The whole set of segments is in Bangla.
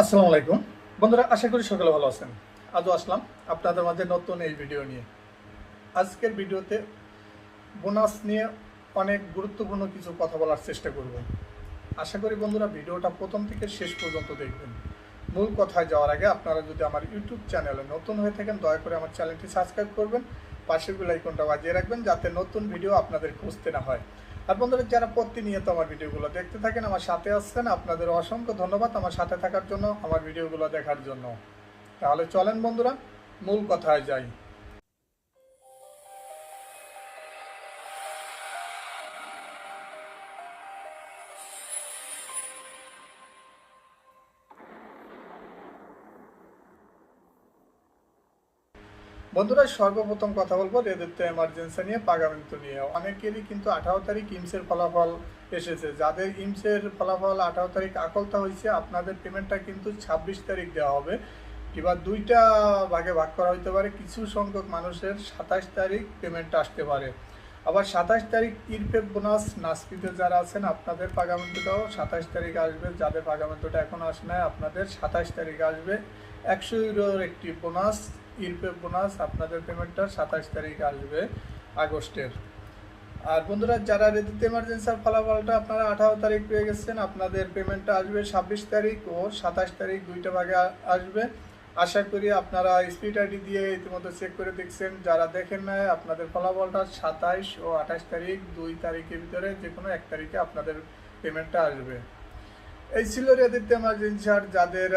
আসসালামু আলাইকুম। বন্ধুরা, আশা করি সকালে ভালো আছেন। আজও আসলাম আপনাদের মাঝে নতুন এই ভিডিও নিয়ে। আজকের ভিডিওতে বোনাস নিয়ে অনেক গুরুত্বপূর্ণ কিছু কথা বলার চেষ্টা করব। আশা করি বন্ধুরা, ভিডিওটা প্রথম থেকে শেষ পর্যন্ত দেখবেন। মূল কথায় যাওয়ার আগে আপনারা যদি আমার ইউটিউব চ্যানেলে নতুন হয়ে থাকেন, দয়া করে আমার চ্যানেলটি সাবস্ক্রাইব করবেন। পাশের বেল আইকনটা বাজিয়ে রাখবেন, যাতে নতুন ভিডিও আপনাদের খুঁজতে না হয়। আর বন্ধুরা, যারা প্রতিনিয়ত আমার ভিডিওগুলো দেখতে থাকেন, আমার সাথে আসছেন আপনাদের অসংখ্য ধন্যবাদ আমার সাথে থাকার জন্য, আমার ভিডিওগুলো দেখার জন্য। তাহলে চলেন বন্ধুরা, মূল কথায় যাই। বন্ধুরা, সর্বপ্রথম কথা বলব রেদিত্ব এমার্জেন্সি নিয়ে পাগামেন্ট নিয়ে। অনেকেরই কিন্তু আঠারো তারিখ ইমসের ফলাফল এসেছে। যাদের ইমসের ফলাফল আঠারো তারিখ আকলতা হয়েছে, আপনাদের পেমেন্টটা কিন্তু ছাব্বিশ তারিখ দেওয়া হবে। কিংবা দুইটা ভাগে ভাগ করা হইতে পারে। কিছু সংখ্যক মানুষের সাতাশ তারিখ পেমেন্ট আসতে পারে। আবার সাতাশ তারিখ ইরপেপ বোনাস নাসপিতে যারা আছেন, আপনাদের পাগামেন্টটাও সাতাশ তারিখ আসবে। যাদের পাগামেন্টটা এখন আসে নাই, আপনাদের সাতাশ তারিখ আসবে। একশো ইউরোর একটি বোনাস ইরপেপ বোনাস আপনাদের পেমেন্টটা সাতাশ তারিখ আসবে আগস্টের। আর বন্ধুরা, যারা রেদিতে এমার্জেন্সির ফলাফলটা আপনারা আঠারো তারিখ পেয়ে গেছেন, আপনাদের পেমেন্টটা আসবে ছাব্বিশ তারিখ ও সাতাশ তারিখ দুইটা ভাগে আসবে। আশা করি আপনারা স্পিড আইডি দিয়ে ইতিমধ্যে চেক করে দেখছেন। যারা দেখেন নাই, আপনাদের ফলাফলটা সাতাইশ ও আঠাশ তারিখ দুই তারিখের ভিতরে যে কোনো এক তারিখে আপনাদের পেমেন্টটা আসবে। এই ছিল রেদিতে এমার্জেন্সির যাদের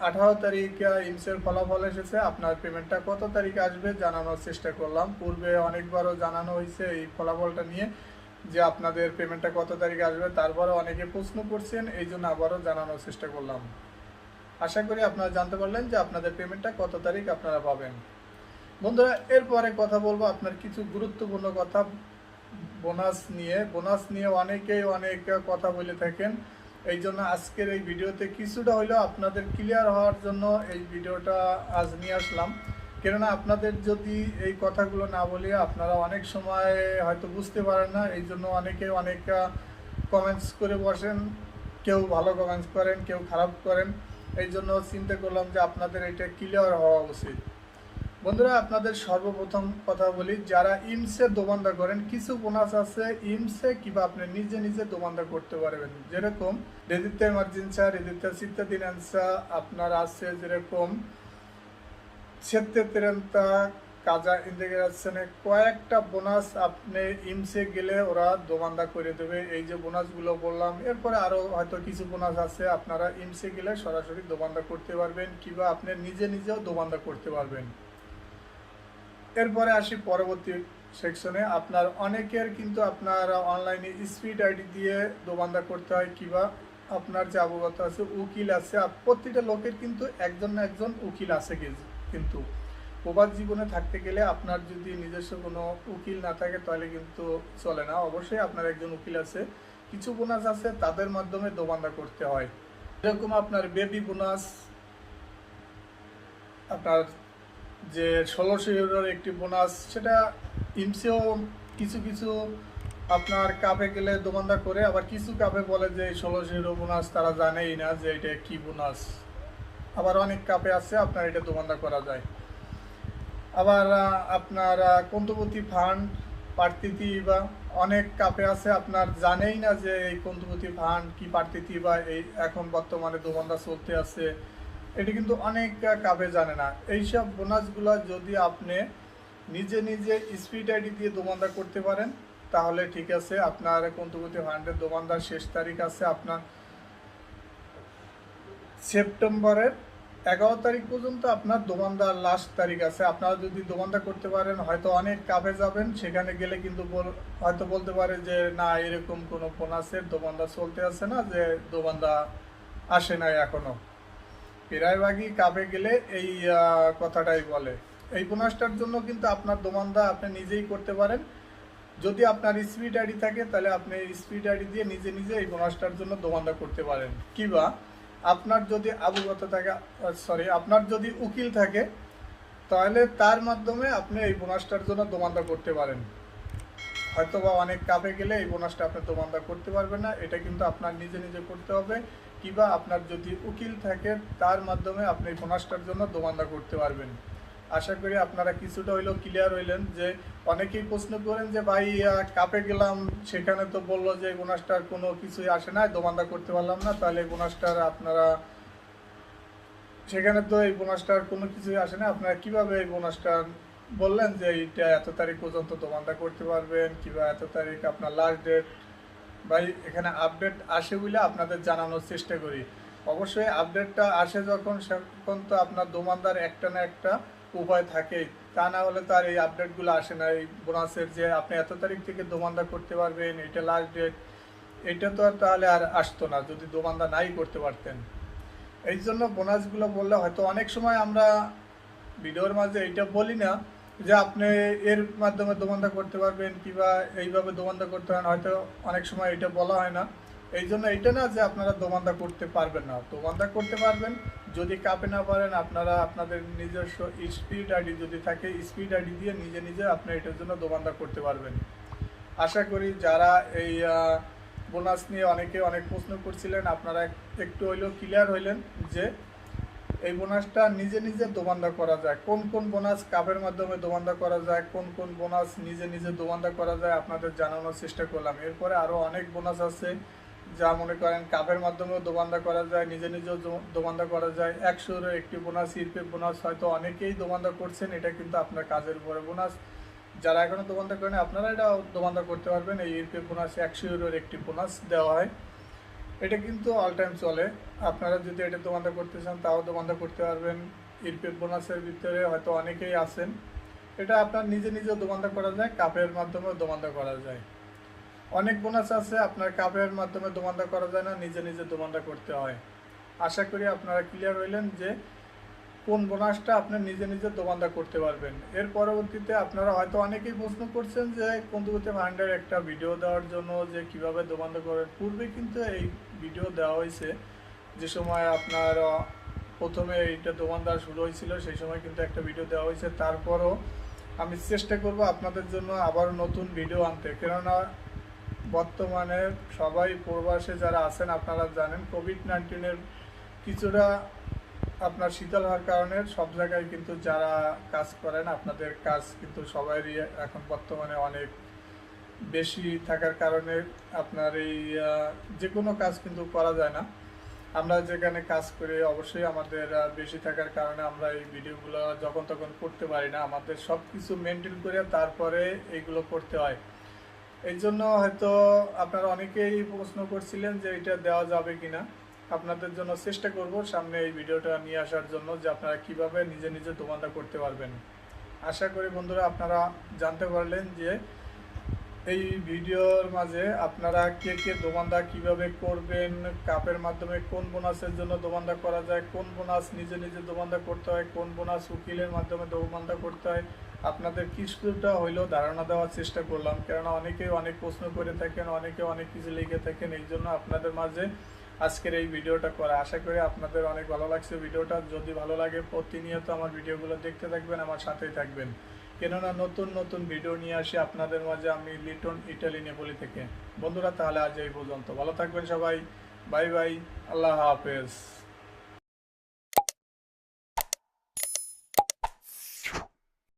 আঠারো তারিখে ইমসের ফলাফল এসেছে। আপনার পেমেন্টটা কত তারিখে আসবে জানানোর চেষ্টা করলাম। পূর্বে অনেকবারও জানানো হয়েছে এই ফলাফলটা নিয়ে যে আপনাদের পেমেন্টটা কত তারিখে আসবে। তারপরে অনেকে প্রশ্ন করছেন, এই জন্য আবারও জানানোর চেষ্টা করলাম। আশা করি আপনারা জানতে পারলেন যে আপনাদের পেমেন্টটা কত তারিখ আপনারা পাবেন। বন্ধুরা, এরপরে কথা বলব আপনার কিছু গুরুত্বপূর্ণ কথা। বোনাস নিয়ে। বোনাস নিয়ে অনেকেই অনেক কথা বলে থাকেন। এই জন্য আজকের এই ভিডিওতে কিছুটা হলেও আপনাদের ক্লিয়ার হওয়ার জন্য এই ভিডিওটা আজ নিয়ে আসলাম। কেননা আপনাদের যদি এই কথাগুলো না বলি, আপনারা অনেক সময় হয়তো বুঝতে পারেন না এই জন্য অনেকে অনেক কমেন্টস করে বসেন। কেউ ভালো কমেন্টস করেন, কেউ খারাপ করেন। এই জন্য চিন্তা করলাম যে আপনাদের এটা ক্লিয়ার হওয়া উচিত। বন্ধুরা, আপনাদের সর্বপ্রথম কথা বলি, যারা ইমসে দোবান্দা করেন, কিছু বোনাস আছে ইমসে কিংবা আপনি নিজে নিজে দোবান্দা করতে পারবেন। যেরকম রেদিতে এমার্জেন্সা রেদিতে সিত্তা দিনান্সা আপনার আছে যেরকম সেত্তে তেরেন্তা কাজা ইন্টিগ্রেশনে কয়েকটা বোনাস আপনি ইমসে গেলে ওরা দোবান্দা করে দেবে। এই যে বোনাসগুলো বললাম, এরপরে আরও হয়তো কিছু বোনাস আছে, আপনারা ইমসে গেলে সরাসরি দোবান্দা করতে পারবেন কিংবা আপনি নিজে নিজেও দোবান্দা করতে পারবেন। এরপরে আসি পরবর্তী সেকশনে আপনার অনেকের কিন্তু আপনার অনলাইনে স্পিড আইডি দিয়ে দোবান্দা করতে হয় কিংবা আপনার যে অবগত আছে, উকিল আছে। প্রতিটা লোকের কিন্তু একজন না একজন উকিল আছে কিন্তু। প্রবাদ জীবনে থাকতে গেলে আপনার যদি নিজস্ব কোনো উকিল না থাকে তাহলে কিন্তু চলে না। অবশ্যই আপনার একজন উকিল আছে। কিছু বোনাস আছে, তাদের মাধ্যমে দোবান্দা করতে হয়। এরকম আপনার বেবি বোনাস, আপনার যে ষোলোশো ইউরোর একটি বোনাস সেটা ইমসেও কিছু কিছু আপনার কাপে গেলে দোকানদার করে আবার কিছু কাপে বলে যে ষোলোশো ইউরো বোনাস তারা জানেই না যে এটা কি বোনাস। আবার অনেক কাপে আছে আপনার এটা দোকানদার করা যায়। আবার আপনার আহ, কন্তবতী ফান্ড পার্তিতি বা অনেক কাপে আছে আপনার জানেই না যে এই কন্তবতী ফান্ড কি পার্তিতি বা এই এখন বর্তমানে দোকানদার চলতে আছে। এটা কিন্তু অনেক কাপে জানে না। এইসব বোনাসগুলো যদি আপনি নিজে নিজে স্পিড আইডি দিয়ে দোকানদার করতে পারেন, তাহলে ঠিক আছে, আপনার কন্তবতী ফান্ডের দোকানদার শেষ তারিখ আছে আপনার সেপ্টেম্বরের এগারো তারিখ পর্যন্ত আপনার দোমানদার লাস্ট তারিখ আছে। আপনারা যদি দোকানদার করতে পারেন, হয়তো অনেক কাপে যাবেন, সেখানে গেলে কিন্তু হয়তো বলতে পারে যে, না, এরকম কোনো বোনাসের দোকানদার চলতে আছে না, যে দোকানদার আসে নাই এখনও। প্রায়ভাগই কাপে গেলে এই কথাটাই বলে। এই বোনাসটার জন্য কিন্তু আপনার দোমানদা আপনি নিজেই করতে পারেন। যদি আপনার স্পিড আইডি থাকে, তাহলে আপনি স্পিড আইডি দিয়ে নিজে নিজে এই বোনাসটার জন্য দোকানদার করতে পারেন। কিবা আপনার যদি আবুগত থাকে সরি আপনার যদি উকিল থাকে, তাহলে তার মাধ্যমে আপনি এই বোনাসটার জন্য দোকানদার করতে পারেন। হয়তো বা অনেক কাপে গেলে এই বোনাসটা আপনি দোকানদার করতে পারবেন না, এটা কিন্তু আপনার নিজে নিজে করতে হবে। কিংবা আপনার যদি উকিল থাকে, তার মাধ্যমে আপনি বোনাসটার জন্য দোমান্দা করতে পারবেন। আশা করি আপনারা কিছুটা হইলেও ক্লিয়ার হইলেন যে, অনেকেই প্রশ্ন করেন যে, ভাই কাপে গেলাম, সেখানে তো বলল যে বোনাসটার কোনো কিছুই আসে না দোমান্দা করতে পারলাম না, তাহলে বোনাসটার আপনারা, সেখানে তো এই বোনাসটার কোনো কিছুই আসে না আপনারা কীভাবে এই বোনাসটা বললেন যে এইটা এত তারিখ পর্যন্ত দোমান্দা করতে পারবেন, কিংবা এত তারিখ আপনার লাস্ট ডেট ভাই, এখানে আপডেট আসে বলে আপনাদের জানানোর চেষ্টা করি। অবশ্যই আপডেটটা আসে যখন তখন তো আপনার দোমানদার একটা না একটা উপায় থাকেই। তা না হলে তো আর এই আপডেটগুলো আসে না। এই বোনাসের যে আপনি এত তারিখ থেকে দোমান্দা করতে পারবেন, এটা লাস্ট ডেট এটা তো আর তাহলে আর আসতো না যদি দোমান্দা নাই করতে পারতেন। এই জন্য বোনাসগুলো বললে হয়তো অনেক সময় আমরা ভিডিওর মাঝে এইটা বলি না যে আপনি এর মাধ্যমে দোমান্দা করতে পারবেন কিংবা এইভাবে দোমান্দা করতে পারেন, হয়তো অনেক সময় এটা বলা হয় না। এই জন্য এইটা না যে আপনারা দোমান্দা করতে পারবেন না। দোমান্দা করতে পারবেন, যদি কাপে না পারেন, আপনারা আপনাদের নিজস্ব স্পিড আইডি যদি থাকে, স্পিড আইডি দিয়ে নিজে নিজে আপনি এটার জন্য দোমান্দা করতে পারবেন। আশা করি যারা এই বোনাস নিয়ে অনেকে অনেক প্রশ্ন করছিলেন, আপনারা একটু হইলেও ক্লিয়ার হইলেন যে এই বোনাসটা নিজে নিজে দোমান্দা করা যায়। কোন কোন বোনাস কাপের মাধ্যমে দোমান্দা করা যায়, কোন কোন বোনাস নিজে নিজে দোমান্দা করা যায়, আপনাদের জানানোর চেষ্টা করলাম। এরপরে আরও অনেক বোনাস আছে, যা মনে করেন কাপের মাধ্যমেও দোমান্দা করা যায়, নিজে নিজেও দো- দোমান্দা করা যায়। একশোরও একটি বোনাস ইরপে বোনাস হয়তো অনেকেই দোমান্দা করছেন, এটা কিন্তু আপনার কাজের উপরে বোনাস যারা এখনও দোমান্দা করেন আপনারা এটা দোমান্দা করতে পারবেন। এই ইরপে বোনাস একশো ইউরোর একটি বোনাস দেওয়া হয়। এটা কিন্তু অল টাইম চলে। আপনারা যদি এটা দোকানটা করতে চান, তাও দোকানটা করতে পারবেন। ইরপে বোনাসের ভিতরে হয়তো অনেকেই আছেন। এটা আপনার নিজে নিজে দোকানটা করা যায়, কাপের মাধ্যমে দোমান্দা করা যায়। অনেক বোনাস আছে, আপনার কাপের মাধ্যমে দোমান্দা করা যায় না, নিজে নিজে দোমান্দা করতে হয়। আশা করি আপনারা ক্লিয়ার হইলেন যে কোন বোনাসটা আপনি নিজে নিজে দোমান্দা করতে পারবেন। এর পরবর্তীতে আপনারা হয়তো অনেকেই প্রশ্ন করছেন যে, কন্দুকুতে ভান্ডার একটা ভিডিও দেওয়ার জন্য যে কীভাবে দোমান্দা করেন পূর্বে কিন্তু এই ভিডিও দেওয়া হয়েছে। যে সময় আপনার প্রথমে এইটা দোমানদার শুরু হয়েছিল, সেই সময় কিন্তু একটা ভিডিও দেওয়া হয়েছে। তারপরও আমি চেষ্টা করব আপনাদের জন্য আবার নতুন ভিডিও আনতে। কেননা বর্তমানে সবাই প্রবাসে যারা আছেন, আপনারা জানেন কোভিড নাইন্টিনের কিছুটা আপনার শীতল হওয়ার কারণে সব জায়গায় কিন্তু যারা কাজ করেন, আপনাদের কাজ কিন্তু সবারই এখন বর্তমানে অনেক বেশি থাকার কারণে আপনার এই যে কোনো কাজ কিন্তু করা যায় না। আমরা যেখানে কাজ করি অবশ্যই আমাদের বেশি থাকার কারণে আমরা এই ভিডিওগুলো যখন তখন করতে পারি না। আমাদের সব কিছু মেনটেন করে তারপরে এইগুলো করতে হয়। এই জন্য হয়তো আপনারা অনেকেই প্রশ্ন করছিলেন যে এটা দেওয়া যাবে কিনা। আপনাদের জন্য চেষ্টা করব সামনে এই ভিডিওটা নিয়ে আসার জন্য যে আপনারা কীভাবে নিজে নিজে দোমান্দা করতে পারবেন। আশা করি বন্ধুরা আপনারা জানতে পারলেন যে এই ভিডিওর মাঝে আপনারা কে কে দোমান্দা কীভাবে করবেন, কাপের মাধ্যমে কোন বোনাসের জন্য দোমান্দা করা যায়, কোন বোনাস নিজে নিজে দোমান্দা করতে হয়, কোন বোনাস উকিলের মাধ্যমে দোমান্দা করতে হয়, আপনাদের কিছুটা হইলেও ধারণা দেওয়ার চেষ্টা করলাম। কেননা অনেকেই অনেক প্রশ্ন করে থাকেন, অনেকে অনেক কিছু লিখে থাকেন, এই জন্য আপনাদের মাঝে আজকের এই ভিডিওটা করা। আশা করি আপনাদের অনেক ভালো লাগছে ভিডিওটা। যদি ভালো লাগে, প্রতিনিয়ত আমার ভিডিওগুলো দেখতে থাকবেন, আমার সাথেই থাকবেন। কেননা নতুন নতুন ভিডিও নিয়ে আসি আপনাদের মাঝে আমি লিটন ইটালি, নেপোলি থেকে। বন্ধুরা, তাহলে আজ এই পর্যন্ত। ভালো থাকবেন সবাই। Bye bye. আল্লাহ হাফেজ।